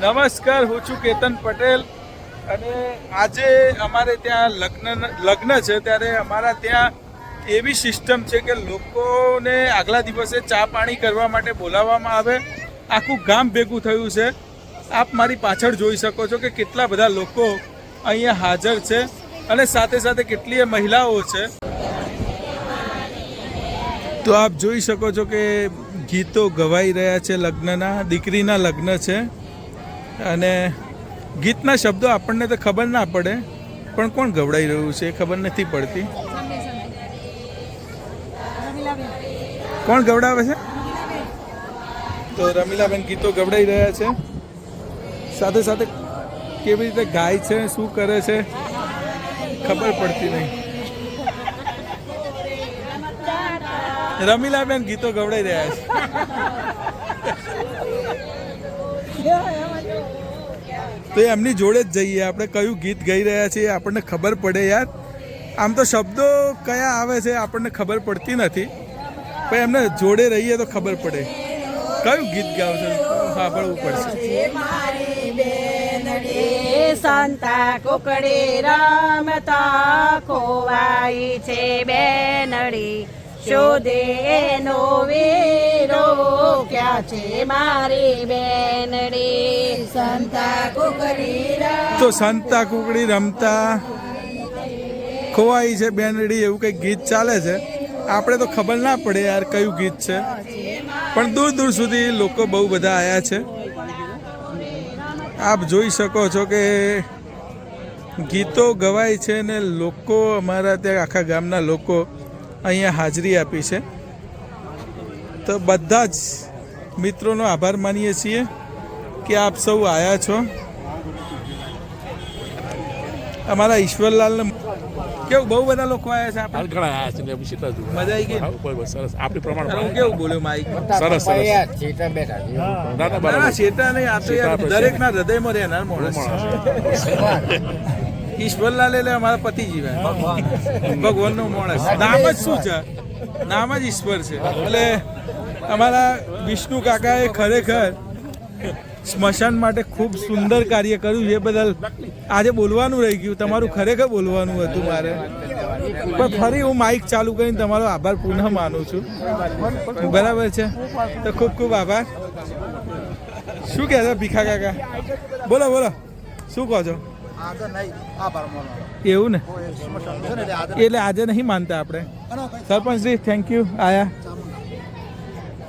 નમસ્કાર, હું છું કેતન પટેલ અને આજે અમારે ત્યાં લગ્ન લગ્ન છે ત્યારે અમારા ત્યાં એવી સિસ્ટમ છે કે લોકોને આગલા દિવસે ચા પાણી કરવા માટે બોલાવવામાં આવે. આખું ગામ ભેગું થયું છે. આપ મારી પાછળ જોઈ શકો છો કે કેટલા બધા લોકો અહીંયા હાજર છે અને સાથે સાથે કેટલીય મહિલાઓ છે. તો આપ જોઈ શકો છો કે ગીતો ગવાઈ રહ્યા છે લગ્નના, દીકરીના લગ્ન છે. અને ગીતના શબ્દો આપણને તો ખબર ના પડે, પણ કોણ ગવડાઈ રહ્યું છે ખબર નથી પડતી. કોણ ગવડાવે છે? તો રમીલાબેન ગીતો ગવડાઈ રહ્યા છે. સાથે સાથે કેવી રીતે ગાય છે, શું કરે છે, ખબર પડતી નહીં. રમીલાબેન ગીતો ગવડાઈ રહ્યા છે. તો એમની જોડે જ જઈએ. આપણે કયું ગીત ગાઈ રહ્યા છીએ આપણને ખબર પડે યાર. આમ તો શબ્દો કયા આવે છે આપણને ખબર પડતી નથી. પણ એમને જોડે રહીએ તો ખબર પડે. કયું ગીત ગાવ છે સાંભળવું પડશે. સંતા કુકડી રમતા ખોવાઈ છે બેનડી. શોધે નો વીરો, ક્યાં છે મારી બેનડી? સંતા કુકડી તો સંતા કુકડી રમતા. ખોવાઈ છે બેનડી, એવું કંઈક ગીત ચાલે છે. આપણે તો ખબર ના પડે યાર કયું ગીત છે. પણ દૂર દૂર સુધી લોકો બહુ બધા આવ્યા છે. આપ જોઈ શકો છો કે ગીતો ગવાય છે ને લોકો અમારા ત્યાં આખા ગામના લોકો અહીંયા હાજરી આપી છે. તો બધા જ મિત્રોનો આભાર માનીએ છીએ કે આપ સૌ આવ્યા છો. અમારા ઈશ્વરલાલને કેવું બહુ બધા લોકો આવ્યા છે આપણે? ઘણા આયા છે એમ સીધા મજા આવી ગઈ? સરસ આપણે પ્રમાણ હું કેવું બોલ્યો માઈક સરસ સરસ. ના ના ના બરાબર શેટા નહીં આ તો આપણે દરેકના હૃદયમાં રહેનાર માણસ છે. ઈશ્વરલાલ એટલે અમારા પતિ જીવાય ભગવાનનો માણસ નામ જ શું છે? નામ જ ઈશ્વર છે. એટલે અમારા વિષ્ણુ કાકાએ ખરેખર સ્મશાન માટે ખૂબ સુંદર કાર્ય કર્યું. એ બદલ આજે બોલવાનું રહી ગયું. તમારું ખરેખર બોલવાનું હતું મારે. પણ ફરી હું માઇક ચાલુ કરીને તમારો આભાર પુનઃ માનું છું. બરાબર છે? તો ખૂબ ખૂબ આભાર. શું કહેતા ભીખા કાકા? બોલો બોલો. શું કહો છો? એવું ને? એટલે આજે નહીં માનતા આપણે? સરપંચજી થેન્ક યુ આયા.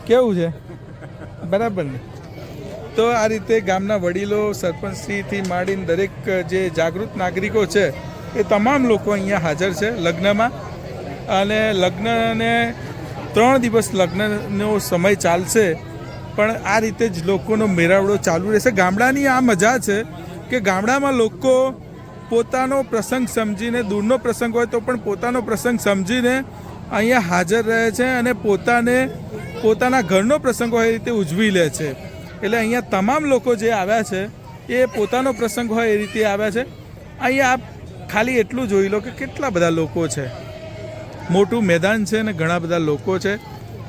કેવું છે? બરાબર ને? તો આ રીતે ગામના વડીલો સરપંચશ્રીથી માંડીને દરેક જે જાગૃત નાગરિકો છે એ તમામ લોકો અહીંયા હાજર છે લગ્નમાં. અને લગ્નને ત્રણ દિવસ લગ્નનો સમય ચાલશે પણ આ રીતે જ લોકોનો મેળાવડો ચાલુ રહેશે. ગામડાની આ મજા છે કે ગામડામાં લોકો પોતાનો પ્રસંગ સમજીને, દૂરનો પ્રસંગ હોય તો પણ પોતાનો પ્રસંગ સમજીને અહીંયા હાજર રહે છે અને પોતાને, પોતાના ઘરનો પ્રસંગ હોય એ રીતે ઉજવી લે છે. એટલે અહીંયા તમામ લોકો જે આવ્યા છે, એ પોતાનો પ્રસંગ હોય એ રીતે આવ્યા છે. અહીંયા આપ ખાલી એટલું જોઈ લો કે કેટલા બધા લોકો છે. મોટું મેદાન છે ને ઘણા બધા લોકો છે.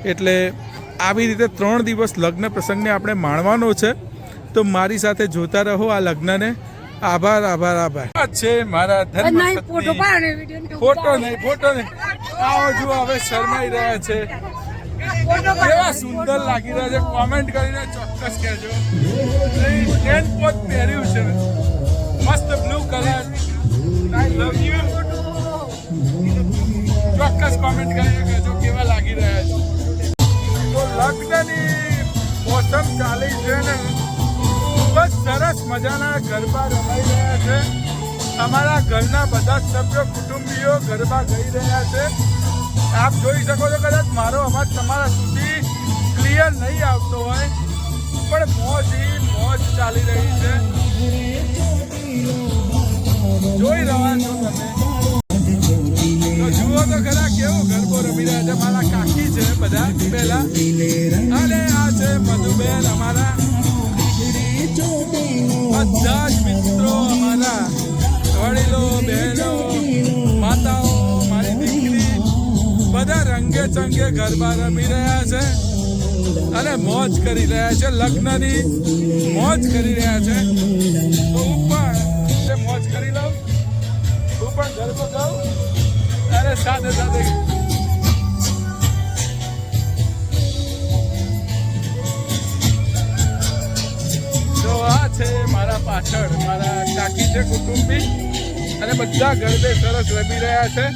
એટલે આવી રીતે ત્રણ દિવસ લગ્ન પ્રસંગને આપણે માણવાનો છે. તો મારી સાથે જોતા રહો આ લગ્નને. આભાર આભાર આભાર. છે મારા ધર્મ ફોટો નહીં ફોટો નહીં. આવો જુઓ હવે શરમાઈ રહ્યા છે. કેવા સુંદર લાગી રહ્યા છે. કોમેન્ટ કરીને ચોક્કસ કહેજો. ટેન પોત પહેર્યું છે. મસ્ત blue colour I love you ચોક્કસ કોમેન્ટ કરીને કહેજો કેવા લાગી રહ્યા છે. તો લગ્નની મોસમ ચાલી છે ને. સરસ મજાના ગરબા રમાઈ રહ્યા છે. અમારા ઘરના બધા સભ્યો, કુટુંબીઓ ગરબા ગઈ રહ્યા છે. આપ જોઈ શકો છો કદાચ મારો અવાજ તમારા સુધી ક્લિયર નહીં આવતો હોય, પણ મોજ ઈ મોજ ચાલી રહી છે. જોઈ રહ્યા છો? બધા જ મિત્રો અમારા વડીલો, બહેનો, માતાઓ, મારી દીકરી, બધા રંગે ચંગે ગરબા રમી રહ્યા છે અને મોજ કરી રહ્યા છે, લગ્નની મોજ કરી રહ્યા છે. તો હું પણ મોજ કરી લઉં. હું પણ ગરબો ગાઉં અરે સાથે સાથે પાછળ મારા કાકી છે કુટુંબી. અને બધા ગરબે સરસ રમી રહ્યા છે.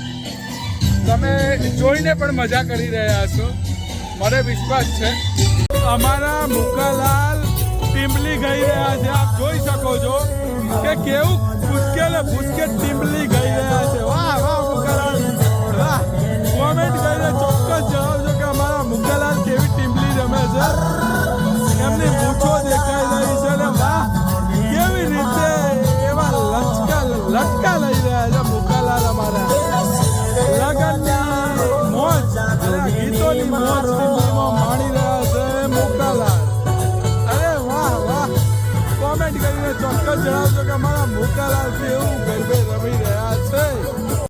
તમે જોઈને પણ મજા કરી રહ્યા છો. મને વિશ્વાસ છે. અમારા મુકાલાલ ટીમલી ગઈ રહ્યા છે. આપ જોઈ શકો છો કે કેવું ભૂસકેલે ભૂસકે ટીમલી ગઈ રહ્યા છે. વાહ વાહ, મુકાલાલ. વાહ. કોમેન્ટ કરીને ચોક્કસ જણાવજો કે અમારા મુકાલાલ કેવી ટીમલી રમે છે. મોજ માણી રહ્યા છે મુકાલાલ અરે વાહ વાહ. કોમેન્ટ કરીને ચોક્કસ જણાવજો કે અમારા મુકાલાલ કેવું